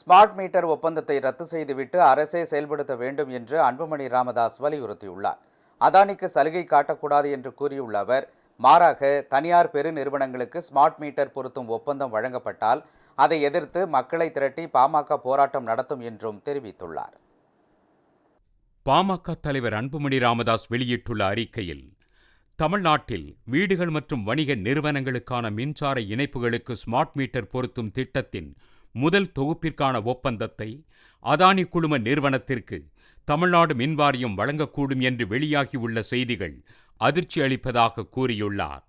Smart meter ஒப்பந்தத்தை ரத்து செய்துவிட்டு அரசே செயல்படுத்த வேண்டும் என்று அன்புமணி ராமதாஸ் வலியுறுத்தியுள்ளார். அதானிக்கு சலுகை காட்டக்கூடாது என்று கூறியுள்ள அவர் மாறாக தனியார் பெருநிறுவனங்களுக்கு ஸ்மார்ட் மீட்டர் பொருத்தும் ஒப்பந்தம் வழங்கப்பட்டால் அதை எதிர்த்து மக்களை திரட்டி பாமக போராட்டம் நடத்தும் என்றும் தெரிவித்துள்ளார். பாமக தலைவர் அன்புமணி ராமதாஸ் வெளியிட்டுள்ள அறிக்கையில் தமிழ்நாட்டில் வீடுகள் மற்றும் வணிக நிறுவனங்களுக்கான மின்சார இணைப்புகளுக்கு ஸ்மார்ட் மீட்டர் பொருத்தும் திட்டத்தின் முதல் தொகுப்பிற்கான ஒப்பந்தத்தை அதானி குழும நிறுவனத்திற்கு தமிழ்நாடு மின்வாரியம் வழங்கக்கூடும் என்று வெளியாகியுள்ள செய்திகள் அதிர்ச்சி அளிப்பதாக கூறியுள்ளார்.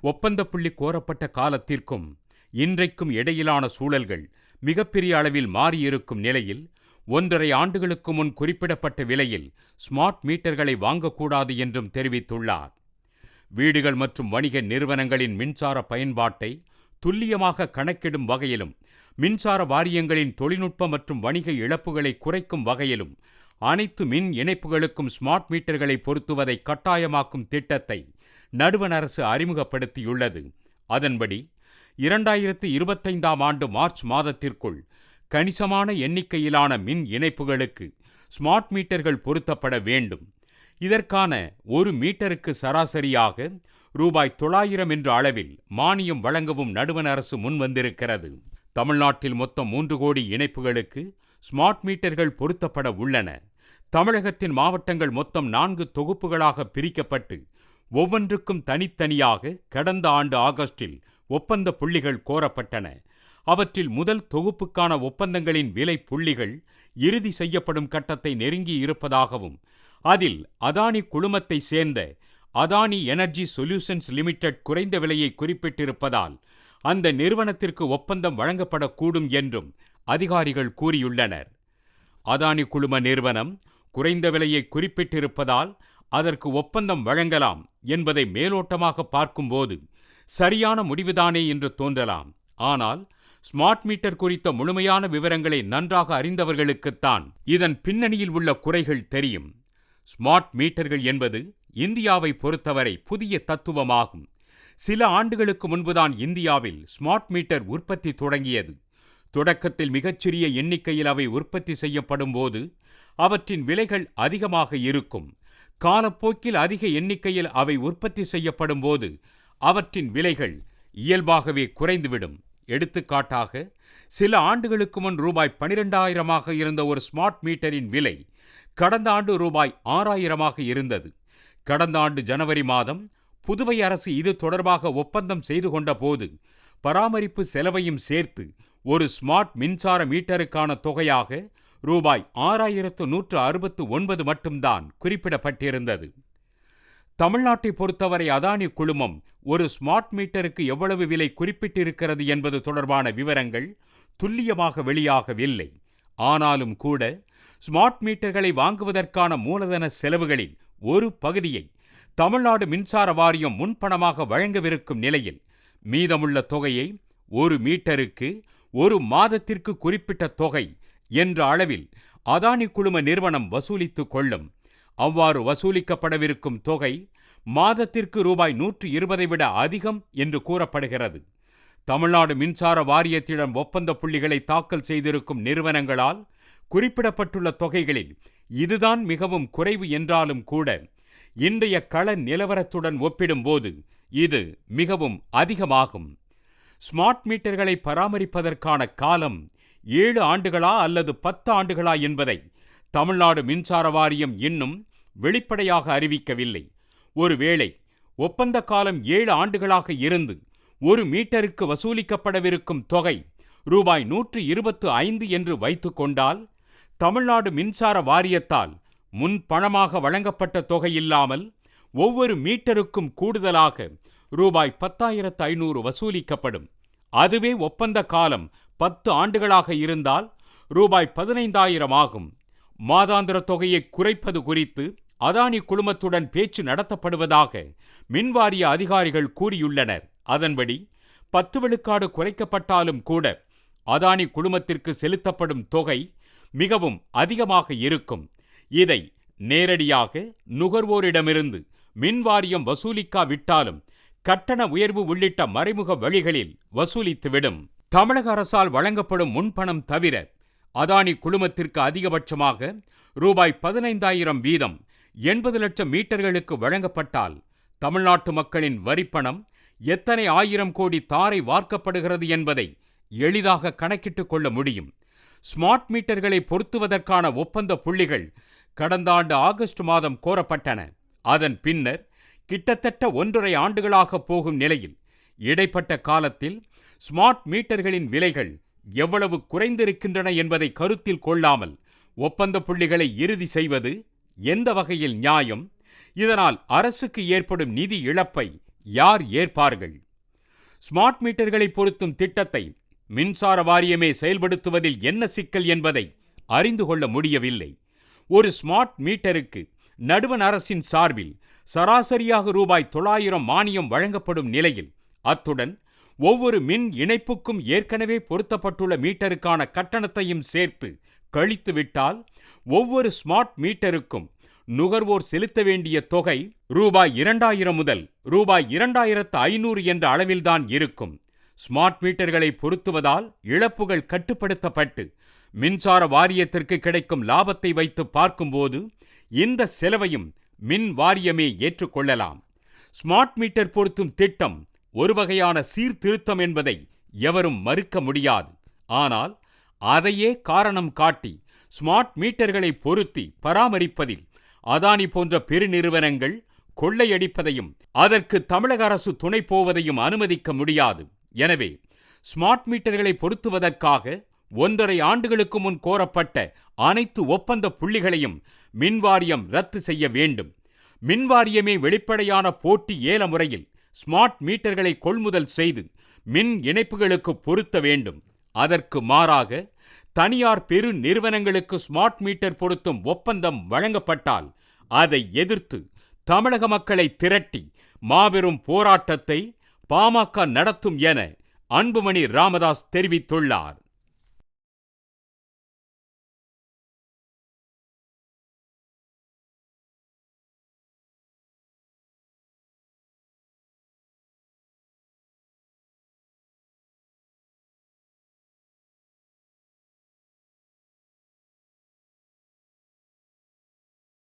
ஒப்பந்த புள்ளி கோரப்பட்ட காலத்திற்கும் இன்றைக்கும் இடையிலான சூழல்கள் மிகப்பெரிய அளவில் மாறியிருக்கும் நிலையில் ஒன்றரை ஆண்டுகளுக்கு முன் குறிப்பிடப்பட்ட விலையில் ஸ்மார்ட் மீட்டர்களை வாங்கக்கூடாது என்றும் தெரிவித்துள்ளார். வீடுகள் மற்றும் வணிக நிறுவனங்களின் மின்சார பயன்பாட்டை துல்லியமாக கணக்கிடும் வகையிலும் மின்சார வாரியங்களின் தொழில்நுட்ப மற்றும் வணிக இழப்புகளை குறைக்கும் வகையிலும் அனைத்து மின் இணைப்புகளுக்கும் ஸ்மார்ட் மீட்டர்களை பொருத்துவதை கட்டாயமாக்கும் திட்டத்தை நடுவண் அரசு அறிமுகப்படுத்தியுள்ளது. அதன்படி இரண்டாயிரத்து இருபத்தைந்தாம் ஆண்டு மார்ச் மாதத்திற்குள் கணிசமான எண்ணிக்கையிலான மின் இணைப்புகளுக்கு ஸ்மார்ட் மீட்டர்கள் பொருத்தப்பட வேண்டும். இதற்கான ஒரு மீட்டருக்கு சராசரியாக ரூபாய் தொள்ளாயிரம் என்ற அளவில் மானியம் வழங்கவும் நடுவண் அரசு முன்வந்திருக்கிறது தமிழ்நாட்டில் மொத்தம் மூன்று கோடி இணைப்புகளுக்கு ஸ்மார்ட் மீட்டர்கள் பொருத்தப்பட உள்ளன. தமிழகத்தின் மாவட்டங்கள் மொத்தம் நான்கு தொகுப்புகளாக பிரிக்கப்பட்டு ஒவ்வொன்றுக்கும் தனித்தனியாக கடந்த ஆண்டு ஆகஸ்டில் ஒப்பந்த புள்ளிகள் கோரப்பட்டன. அவற்றில் முதல் தொகுப்புக்கான ஒப்பந்தங்களின் விலை புள்ளிகள் இறுதி செய்யப்படும் கட்டத்தை நெருங்கி இருப்பதாகவும் அதில் அதானி குழுமத்தை சேர்ந்த அதானி எனர்ஜி சொல்யூஷன்ஸ் லிமிடெட் குறைந்த விலையை குறிப்பிட்டிருப்பதால் அந்த நிறுவனத்திற்கு ஒப்பந்தம் வழங்கப்படக்கூடும் என்றும் அதிகாரிகள் கூறியுள்ளனர். அதானி குழும நிறுவனம் குறைந்த விலையை குறிப்பிட்டிருப்பதால் அதற்கு ஒப்பந்தம் வழங்கலாம் என்பதை மேலோட்டமாக பார்க்கும்போது சரியான முடிவுதானே என்று தோன்றலாம். ஆனால் ஸ்மார்ட் மீட்டர் குறித்த முழுமையான விவரங்களை நன்றாக அறிந்தவர்களுக்குத்தான் இதன் பின்னணியில் உள்ள குறைகள் தெரியும். ஸ்மார்ட் மீட்டர்கள் என்பது இந்தியாவை பொறுத்தவரை புதிய தத்துவமாகும். சில ஆண்டுகளுக்கு முன்புதான் இந்தியாவில் ஸ்மார்ட் மீட்டர் உற்பத்தி தொடங்கியது. தொடக்கத்தில் மிகச்சிறிய எண்ணிக்கையில் அவை உற்பத்தி செய்யப்படும் போது அவற்றின் விலைகள் அதிகமாக இருக்கும். காலப்போக்கில் அதிக எண்ணிக்கையில் அவை உற்பத்தி செய்யப்படும் போது அவற்றின் விலைகள் இயல்பாகவே குறைந்துவிடும். எடுத்துக்காட்டாக சில ஆண்டுகளுக்கு முன் ரூபாய் பனிரெண்டாயிரமாக இருந்த ஒரு ஸ்மார்ட் மீட்டரின் விலை கடந்த ஆண்டு ரூபாய் ஆறாயிரமாக இருந்தது. கடந்த ஆண்டு ஜனவரி மாதம் புதுவை அரசு இது தொடர்பாக ஒப்பந்தம் செய்து கொண்ட போது பராமரிப்பு செலவையும் சேர்த்து ஒரு ஸ்மார்ட் மின்சார மீட்டருக்கான தொகையாக ரூபாய் ஆறாயிரத்து நூற்று அறுபத்து ஒன்பது மட்டும்தான் குறிப்பிடப்பட்டிருந்தது. தமிழ்நாட்டை பொறுத்தவரை அதானி குழுமம் ஒரு ஸ்மார்ட் மீட்டருக்கு எவ்வளவு விலை குறிப்பிட்டிருக்கிறது என்பது தொடர்பான விவரங்கள் துல்லியமாக வெளியாகவில்லை. ஆனாலும் கூட ஸ்மார்ட் மீட்டர்களை வாங்குவதற்கான மூலதன செலவுகளில் ஒரு பகுதியை தமிழ்நாடு மின்சார வாரியம் முன்பணமாக வழங்கவிருக்கும் நிலையில் மீதமுள்ள தொகையை ஒரு மீட்டருக்கு ஒரு மாதத்திற்கு குறிப்பிட்ட தொகை என்ற அளவில் அதானி குழும நிறுவனம் வசூலித்துக் கொள்ளும் அவ்வாறு வசூலிக்கப்படவிருக்கும் தொகை மாதத்திற்கு ரூபாய் நூற்று இருபதை விட அதிகம் என்று கூறப்படுகிறது. தமிழ்நாடு மின்சார வாரியத்திடம் ஒப்பந்த புள்ளிகளை தாக்கல் செய்திருக்கும் நிறுவனங்களால் குறிப்பிடப்பட்டுள்ள தொகைகளில் இதுதான் மிகவும் குறைவு என்றாலும் கூட இன்றைய கள நிலவரத்துடன் ஒப்பிடும்போது இது மிகவும் அதிகமாகும். ஸ்மார்ட் மீட்டர்களை பராமரிப்பதற்கான காலம் ஏழு ஆண்டுகளா அல்லது பத்து ஆண்டுகளா என்பதை தமிழ்நாடு மின்சார வாரியம் இன்னும் வெளிப்படையாக அறிவிக்கவில்லை. ஒருவேளை ஒப்பந்த காலம் ஏழு ஆண்டுகளாக இருந்து ஒரு மீட்டருக்கு வசூலிக்கப்படவிருக்கும் தொகை ரூபாய் நூற்று இருபத்து ஐந்து என்று வைத்துக்கொண்டால் தமிழ்நாடு மின்சார வாரியத்தால் முன் பணமாக வழங்கப்பட்ட தொகை இல்லாமல் ஒவ்வொரு மீட்டருக்கும் கூடுதலாக ரூபாய் பத்தாயிரத்து ஐநூறு வசூலிக்கப்படும். அதுவே ஒப்பந்த காலம் பத்து ஆண்டுகளாக இருந்தால் ரூபாய் பதினைந்தாயிரம் ஆகும். மாதாந்திர தொகையை குறைப்பது குறித்து அதானி குழுமத்துடன் பேச்சு நடத்தப்படுவதாக மின்வாரிய அதிகாரிகள் கூறியுள்ளனர். அதன்படி பத்து விழுக்காடு குறைக்கப்பட்டாலும் கூட அதானி குழுமத்திற்கு செலுத்தப்படும் தொகை மிகவும் அதிகமாக இருக்கும். இதை நேரடியாக நுகர்வோரிடமிருந்து மின்வாரியம் வசூலிக்காவிட்டாலும் கட்டண உயர்வு உள்ளிட்ட மறைமுக வழிகளில் வசூலித்துவிடும். தமிழக அரசால் வழங்கப்படும் முன்பணம் தவிர அதானி குழுமத்திற்கு அதிகபட்சமாக ரூபாய் பதினைந்தாயிரம் வீதம் எண்பது லட்சம் மீட்டர்களுக்கு வழங்கப்பட்டால் தமிழ்நாட்டு மக்களின் வரிப்பணம் எத்தனை ஆயிரம் கோடி தாரை வார்க்கப்படுகிறது என்பதை எளிதாக கணக்கிட்டுக் கொள்ள முடியும். ஸ்மார்ட் மீட்டர்களை பொருத்துவதற்கான ஒப்பந்த புள்ளிகள் கடந்த ஆண்டு ஆகஸ்ட் மாதம் கோரப்பட்டன. அதன் பின்னர் கிட்டத்தட்ட ஒன்றரை ஆண்டுகளாக போகும் நிலையில் இடைப்பட்ட காலத்தில் ஸ்மார்ட் மீட்டர்களின் விலைகள் எவ்வளவு குறைந்திருக்கின்றன என்பதை கருத்தில் கொள்ளாமல் ஒப்பந்த புள்ளிகளை இறுதி செய்வது எந்த வகையில் நியாயம்? இதனால் அரசுக்கு ஏற்படும் நிதி இழப்பை யார் ஏற்பார்கள்? ஸ்மார்ட் மீட்டர்களை பொருத்தும் திட்டத்தை மின்சார வாரியமே செயல்படுத்துவதில் என்ன சிக்கல் என்பதை அறிந்து கொள்ள முடியவில்லை. ஒரு ஸ்மார்ட் மீட்டருக்கு நடுவண் அரசின் சார்பில் சராசரியாக ரூபாய் தொள்ளாயிரம் மானியம் வழங்கப்படும் நிலையில் அத்துடன் ஒவ்வொரு மின் இணைப்புக்கும் ஏற்கனவே பொருத்தப்பட்டுள்ள மீட்டருக்கான கட்டணத்தையும் சேர்த்து கழித்துவிட்டால் ஒவ்வொரு ஸ்மார்ட் மீட்டருக்கும் நுகர்வோர் செலுத்த வேண்டிய தொகை ரூபாய் இரண்டாயிரம் முதல் ரூபாய் இரண்டாயிரத்து ஐநூறு என்ற அளவில்தான் இருக்கும். ஸ்மார்ட் மீட்டர்களை பொருத்துவதால் இழப்புகள் கட்டுப்படுத்தப்பட்டு மின்சார வாரியத்திற்கு கிடைக்கும் லாபத்தை வைத்து பார்க்கும்போது இந்த செலவையும் மின் வாரியமே ஏற்றுக்கொள்ளலாம். ஸ்மார்ட் மீட்டர் பொருத்தும் திட்டம் ஒரு வகையான சீர்திருத்தம் என்பதை எவரும் மறுக்க முடியாது. ஆனால் அதையே காரணம் காட்டி ஸ்மார்ட் மீட்டர்களை பொருத்தி பராமரிப்பதில் அதானி போன்ற பெருநிறுவனங்கள் கொள்ளையடிப்பதையும் அதற்கு தமிழக அரசு துணை போவதையும் அனுமதிக்க முடியாது. எனவே ஸ்மார்ட் மீட்டர்களை பொருத்துவதற்காக ஒன்றரை ஆண்டுகளுக்கு முன் கோரப்பட்ட அனைத்து ஒப்பந்த புள்ளிகளையும் மின்வாரியம் ரத்து செய்ய வேண்டும். மின்வாரியமே வெளிப்படையான போட்டி ஏல முறையில் ஸ்மார்ட் மீட்டர்களை கொள்முதல் செய்து மின் இணைப்புகளுக்கு பொருத்த வேண்டும். அதற்கு மாறாக தனியார் பெரு நிறுவனங்களுக்கு ஸ்மார்ட் மீட்டர் பொருத்தும் ஒப்பந்தம் வழங்கப்பட்டால் அதை எதிர்த்து தமிழக மக்களை திரட்டி மாபெரும் போராட்டத்தை பாமக நடத்தும் என அன்புமணி ராமதாஸ் தெரிவித்துள்ளார்.